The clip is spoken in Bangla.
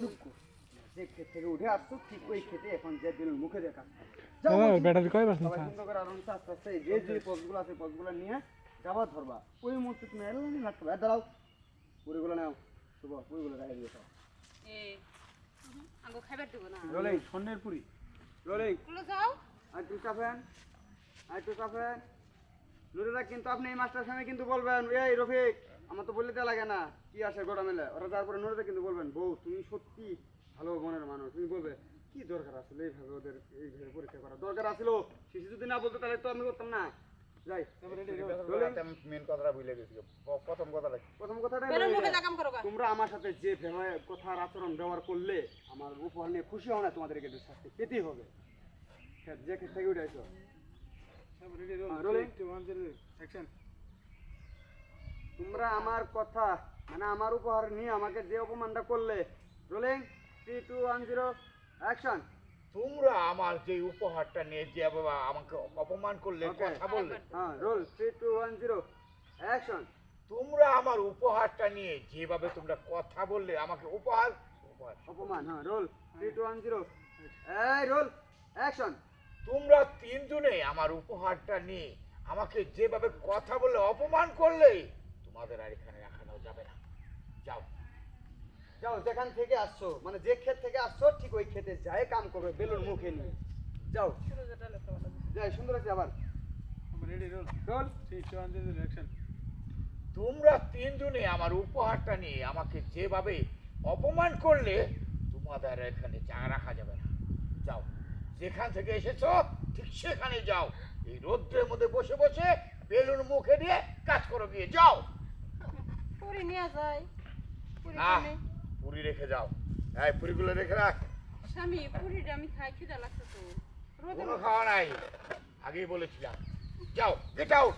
চুপ কর। যে ক্ষেত থেকে উঠে আসছো ঠিক ওই খেতে এখন যে দিন মুখে দেখা ব্যাটারি কয় পার্সেন্ট সবাই সুন্দর করে আরামসে আস্তে আস্তে যে যে পথগুলো আছে পথগুলো নিয়ে যাবা ধরবা। ওই মুহূর্তে তুমি এলো নি লাগতে হবে দাঁড়াও পুরিগুলো নাও। শুভ পুরিগুলো গায়ে দিয়ে দাও। এ আঙ্গো খাইবার দেবো না। রোলিং স্বর্ণের পুরি। রোলিংগুলো যাও। আর তুই কাফেন আর তুই কাফেন নুরুদা কিন্তু আপনি এই মাস্টার সামনে কিন্তু বলবেন এই রফিক আমার তো বলতে লাগে না। কি আসে গোটা মেলে? ওরা তারপরে নুরুদা কিন্তু বলবেন বউ তুমি সত্যি ভালো মনের মানুষ। তুমি বলবে কি দরকার আসলে এইভাবে ওদের এইভাবে পরীক্ষা করা দরকার আসছিল শিশু যদি না বলতো তাহলে তো আমি করতাম না। যাই রোলিং মেন কথাটা ভুলে গেছি। প্রথম কথাটা প্রথম কথাটা। তোমরা আমার সাথে যে কথার আচরণ ব্যবহার করলে আমার উপহার নিয়ে খুশি হও না তোমাদেরকে শাস্তি পেতেই হবে। হ্যাঁ, যে ক্ষেত থেকে উঠে আসো হ্যাঁ, তোমরা আমার কথা মানে আমার উপহার নিয়ে আমাকে যে অপমানটা করলে rolling three two one zero action তোমরা আমার যে উপহারটা নিয়ে যে বাবা আমাকে অপমান করলে কথা বললে। হ্যাঁ roll three two one zero action তোমরা আমার উপহারটা নিয়ে যেভাবে তোমরা কথা বললে আমাকে উপহার উপহার। অপমান হ্যাঁ roll three two one zero এই রোল অ্যাকশন তোমরা তিনজনে আমার উপহারটা নিয়ে আমাকে যেভাবে কথা বলে অপমান করলে তোমাদের আর এখানে রাখানো যাবে না। যাও। যাও যেখান থেকে আসছো মানে যে ক্ষেত থেকে আসছো ঠিক ওই ক্ষেতে যায় কাম করবে বেলুন মুখে নিয়ে। যাও। যাই সুন্দর আছে আবার। রোল তোমরা তিনজনে আমার উপহারটা নিয়ে আমাকে যেভাবে অপমান করলে তোমাদের এখানে চা রাখা যাবে না। যাও। যেখান থেকে এসেছ ঠিক সেখানে যাও। এই রোদ্রের মধ্যে বসে বসে বেলুন মুখে দিয়ে কাজ করো গিয়ে যাও। পুরি নিয়ে যাই। পুরি নেই পুরি রেখে যাও। এই পুরিগুলো রেখে রাখ। স্বামী পুরিটা আমি খাই খিদা লাগছে তো। কোনো খাওয়া নাই। আগেই বলেছিলাম। যাও গেট আউট